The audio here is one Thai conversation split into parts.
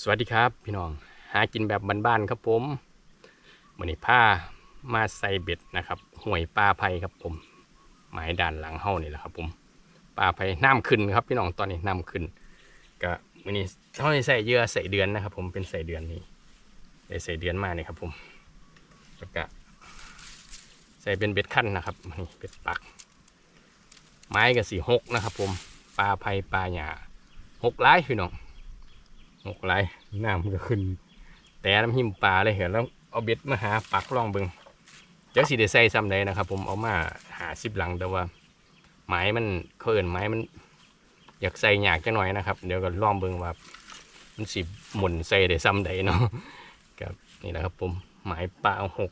สวัสดีครับพี่น้องหากินแบบบ้านๆครับผมวันนี้ผ้ามาใส่เบ็ดนะครับห่วยปลาไผ่ครับผม หมายด้านหลังเฮานี่แหละครับ ผมปลาไผ่น้ำขึ้นครับ พี่น้องตอนนี้น้ำขึ้นก็วันนี้เขาใส่เยื่อใส่เดือนนะครับ ผมเป็นใส่เดือนนี้ได้ใส่เดือนมาเนี่ยครับผมแล้วก็ใส่เป็นเบ็ดขั้นนะครับนี่เบ็ดปัก ไม้กับสีหกนะครับ ผมปลาไผ่ปลาหยาหกหลายพี่น้อง หกไหลน้ำมันก็ขึ้น แต่น้ำหิมปลาเลยเหรอแล้วเอาเบ็ดมาหาปักล่องเบิงเดี๋ยวสิได้ใส่ซ้ำใดนะครับ ผมเอามาหาสิบหลังแต่ว่าไม้มันเขาเอินไม้มัน อยากใส่หยากจังหน่อยนะครับ เดี๋ยวก็ล่องเบิงว่ามันสิหมุนใส่ได้ซ้ำใดเนาะครับนี่แหละครับ ผมไม้ปลาเอาหก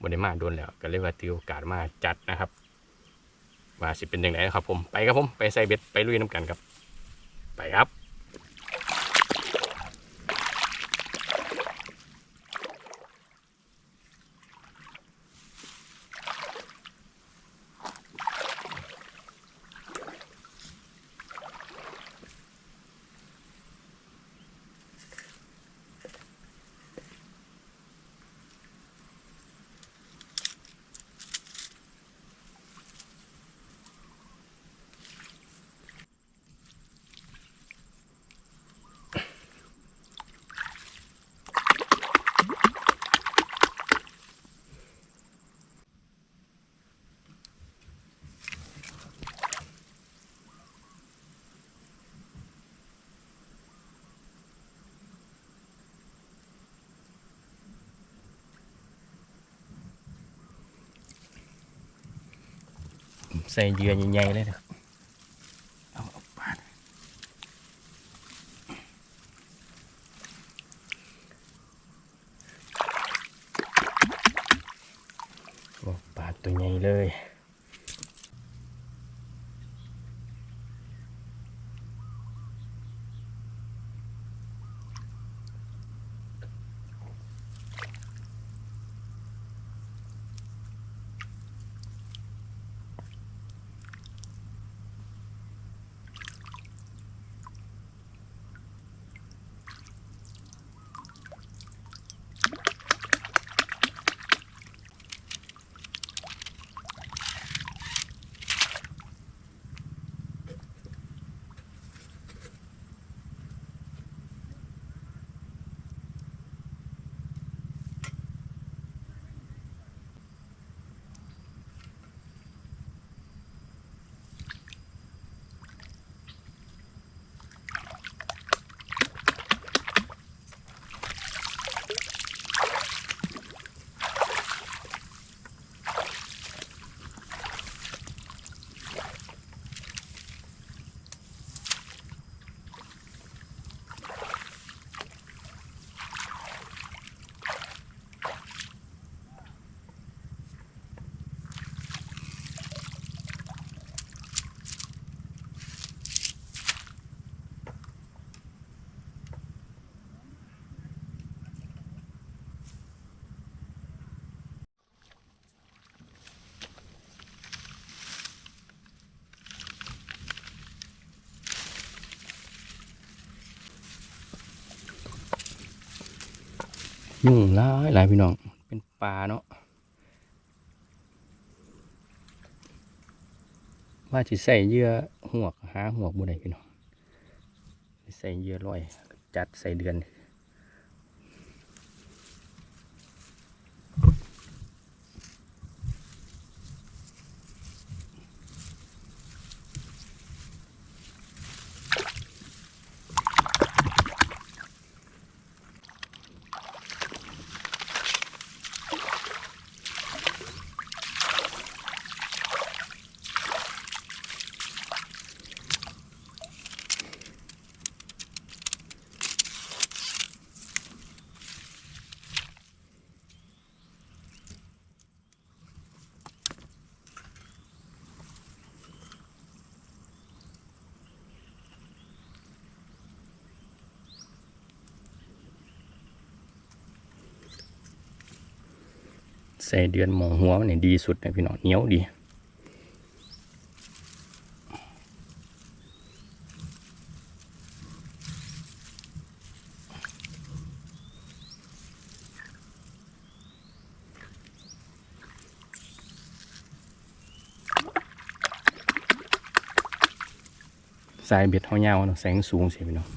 บนได้มาโดนแล้วก็เลยว่าถือโอกาสมาจัดนะครับว่าสิเป็นยังไงนะครับผมไปครับผมไปใส่เบ็ดไปลุยน้ำกันครับ ไปครับ ใส่เยื่อใหญ่ๆเลยนะ ยุ่งหลายหลายพี่น้อง เป็นปลาเนาะว่าจะใส่เหยื่อหวกหาหวกบุได้พี่น้องใส่เหยื่อลอย จัดใส่เดือน ใส่เดือนหมองหัวเนี่ยดีสุดนะพี่น้องเหนียวดีสายเบ็ดเฮาเงาเนาะแสงสูงสิพี่น้อง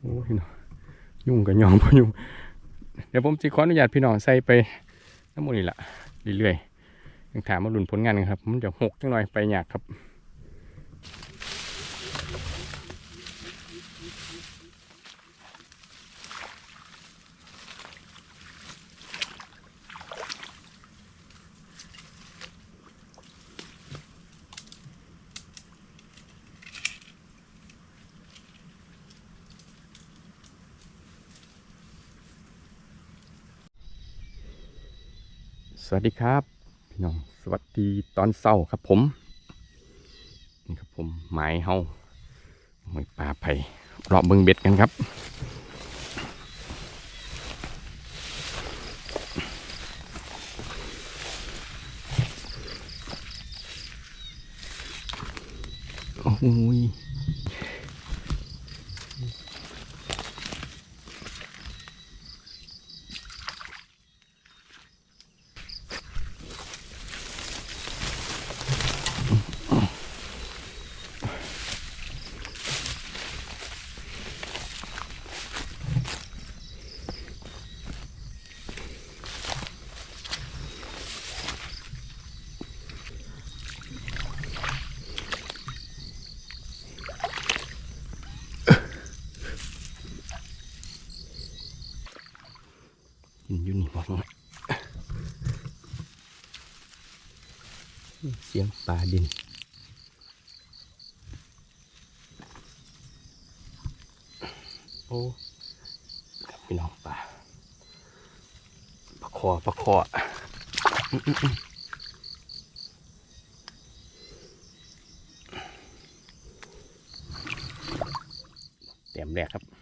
โอ้พี่น้องยุ่งกับยองพอยุ่งเดี๋ยวผมจะขออนุญาตพี่น้องใส่ไปน้ำมันนี่แหละเรื่อยๆยังถามมาลุ่นผลงานกันครับ มันจะหกจังหน่อยไปยากครับ สวัสดีครับพี่น้องสวัสดีตอนเศร้าครับผมนี่ครับผมหมายเฮาหมวยปลาไผ่รอบเบิงเบ็ดกันครับโอ้ย ว่าเสียงปลาดินโอ้ครับพี่น้องปลาปลาคอปลาคออื้ออื้ออื้อเต็มแรกครับ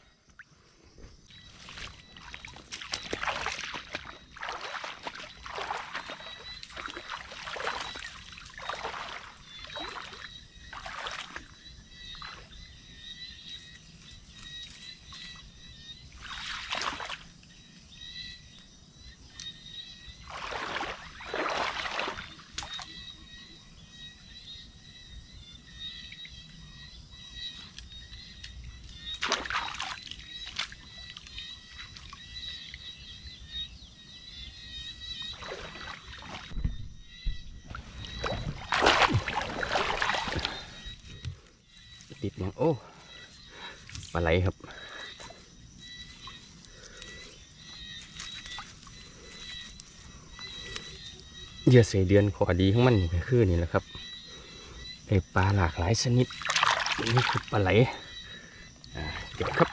ลาไหลครับ เยื่อเสเดือนขอดีของมันก็คือนี่แหละครับไอปลาหลากหลายชนิดนี่คือปลาไหลอ่าเก็บครับ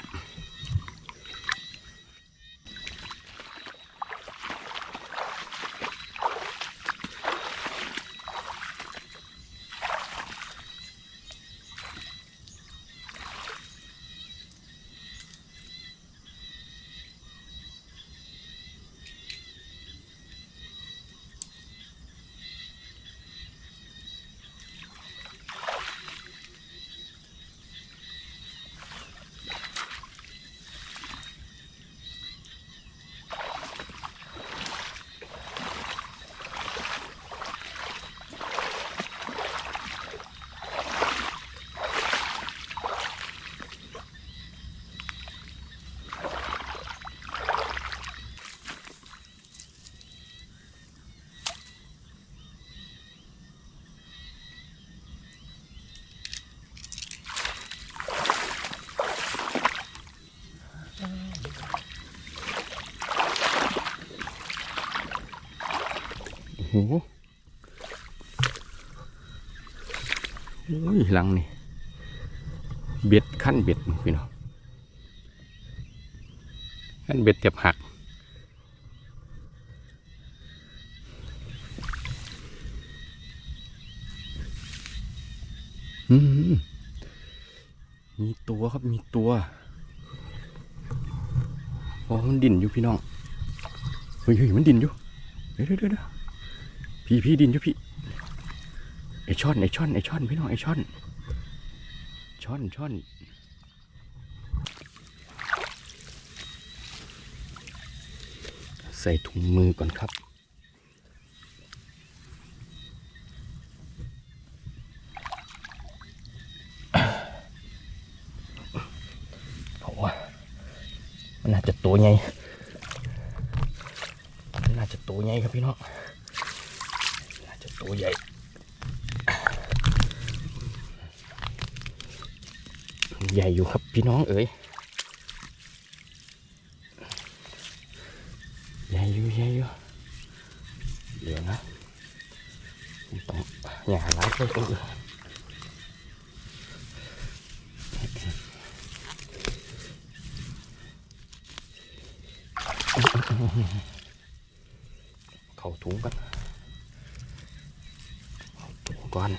หโอ้ยหลังนี่ เบ็ดขั้นเบ็ดพี่น้องขั้นเบ็ดเทียบหักอืมมีตัวครับมีตัวโอ้มันดิ่นอยู่พี่น้อง เฮ้ยเฮ้ยมันดิ่นอยู่ เดี๋ยวเดี๋ยวเดี๋ยว พี่พี่ดินจ้ะพี่ไอช่อนไอช่อนไอช่อนพี่น้องไอช่อน ช่อนช่อนใส่ถุงมือก่อนครับ อย่าหลายไปเออเข้าถุงกันเข้าถุงก่อน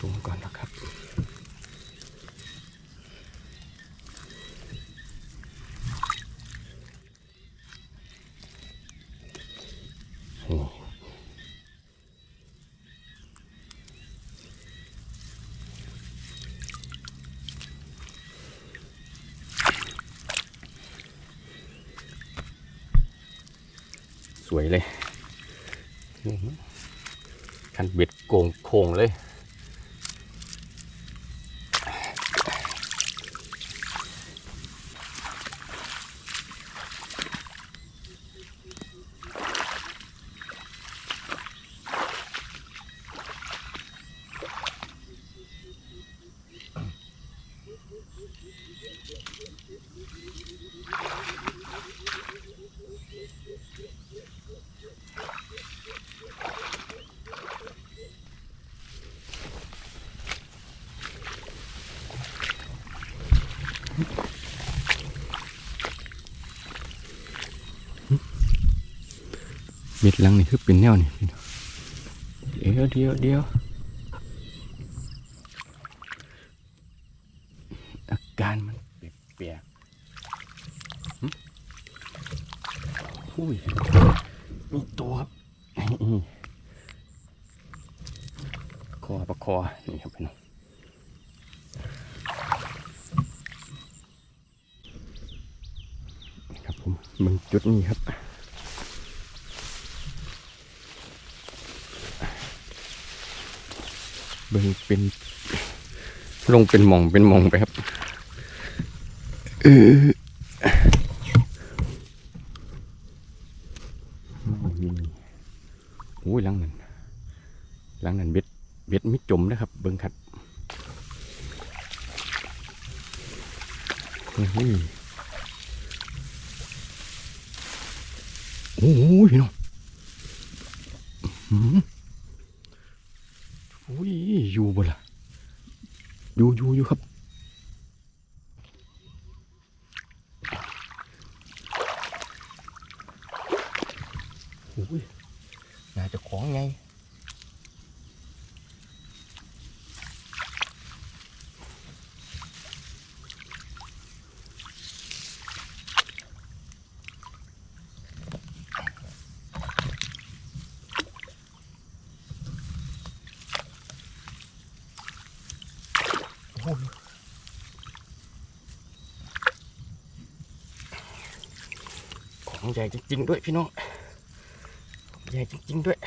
ถุงก่อนนะครับ นี่ สวยเลย คันเบ็ดโกงโค้งเลย เบ็ดหลังนี่คือเป็นแนวนี่เดี๋ยวเดี๋ยวเดี๋ยวอาการมันเปียกๆหึอุ้ยมีตัวครับคอประคอนี่ครับพี่น้องนี่ครับผมมึงจุดนี้ครับ เบิ่งเป็น ลงเป็นหมองเป็นหมองไปครับเออโอ้ยหลังนั้นหลังนั้นเบ็ดเบ็ดไม่จมนะครับ เบิ่งครับโอ้โหโอ้โหพี่น้องอื้อหือ อุ้ยอยู่บ่ล่ะ อยู่อยู่อยู่ครับอุ้ยน่าจะของไงโอ้ยของ ใหญ่จริงๆด้วยพี่น้องใหญ่จริงๆด้วย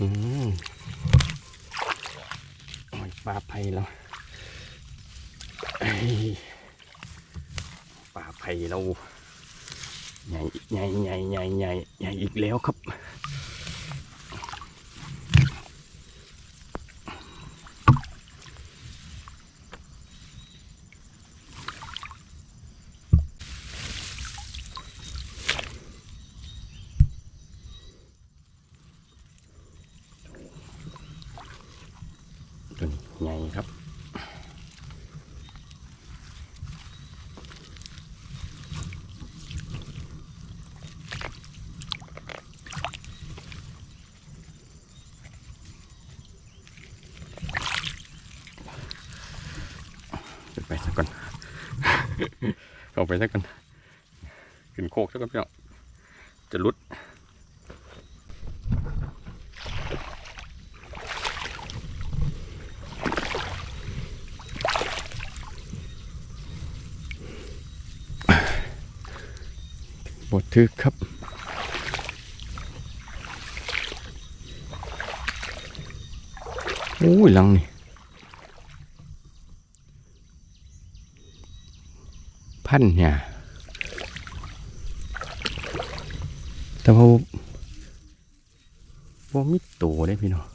อืมปลาไผ่เราปลาไผ่เราใหญ่ใหญ่ใหญ่ใหญ่ใหญ่ใหญ่อีกแล้วครับ ไปซะกันขึ้นโคกซะกันพี่น้องจะลุดบททึกครับโอ้ยลังนี่ พันเนี่ยแต่ว่าว่ามิโตได้พี่น้อง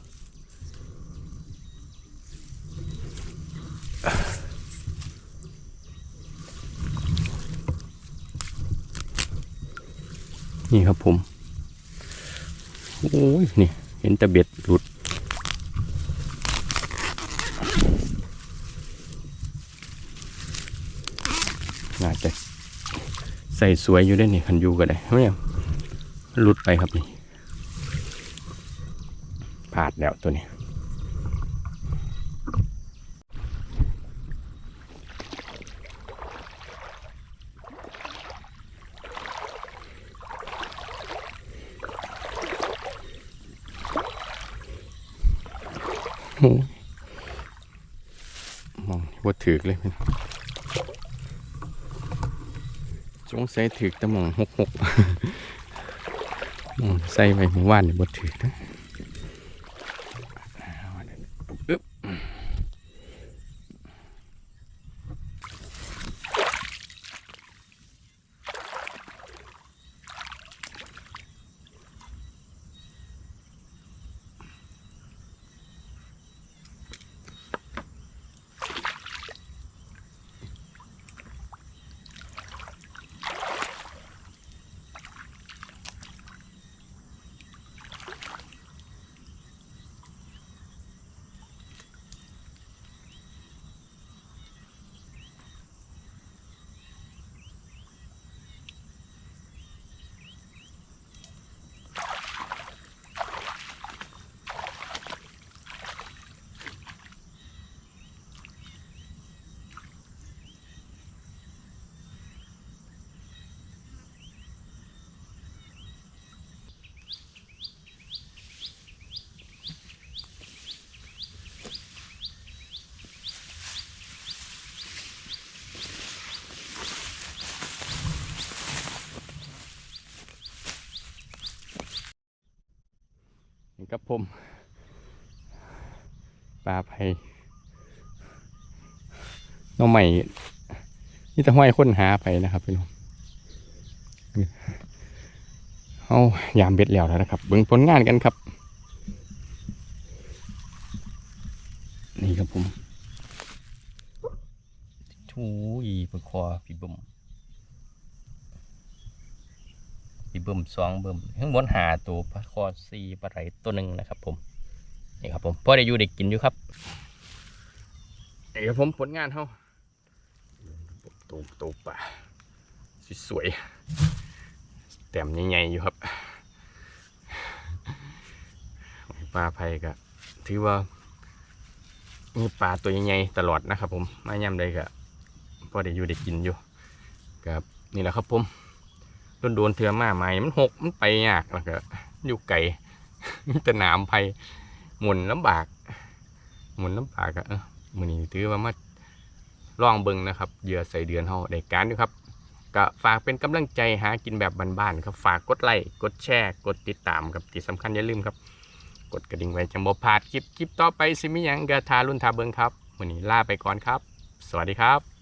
นี่ครับผม โอ้ย นี่ เห็นตะเบ็ดหลุด น่าจะใส่สวยอยู่ได้นี่คันยูก็ได้ไม่เอาหลุดไปครับนี่พลาดแล้วตัวนี้มองว่าถือเลยพี่น้อ งใส่ถือตะมองหกหกใส่ไปหมู่บ้านเนี่ยบดถือนะอึ๊บ ครับผมปลาไผ่น้องใหม่นี่จะห้อยค้นหาไปนะครับพี่น้องเอายามเบ็ดแล้วแล้วนะครับเบิ่งผลงานกันครับ นี่ครับผมทูอีปคอพี่เบิ่มพี่เบิ่ม สองเบิ่มข้างบนหาตัวปลาคอซีปลาไหลตัวหนึ่งนะครับ ผมนี่ครับผมพอได้อยู่ได้กินอยู่ครับนี่ครับผมผลงานเขาตูตูปลาสวยๆแต้มใหญ่ๆอยู่ครับปลาไผ่ก็ถือว่ามีปลาตัวใหญ่ๆตลอดนะครับ ผมมายำใดก็พอได้อยู่ได้กินอยู่กับนี่แหละครับผมโด นโดนเถื่อมาใหม่มันหกมันไปยากแล้วก็อยู่ไกลมีแต่หนามไผ่หมุนลำบาก หมุนลำบากอะเออมือนี้ถือว่ามาล่องเบิงนะครับเหยื่อใส่เดือนเฮาได้การอยู่ครับก็ฝากเป็นกำลังใจหากินแบบบ้านๆครับฝากกดไลค์กดแชร์กดติดตามครับที่สำคัญอย่าลืมครับ กดกระดิ่งไว้จังบ่พลาดคลิปคลิปต่อไปสิมีหยังกระทารุ่นทาเบิงครับวันนี้ลาไปก่อนครับ สวัสดีครับ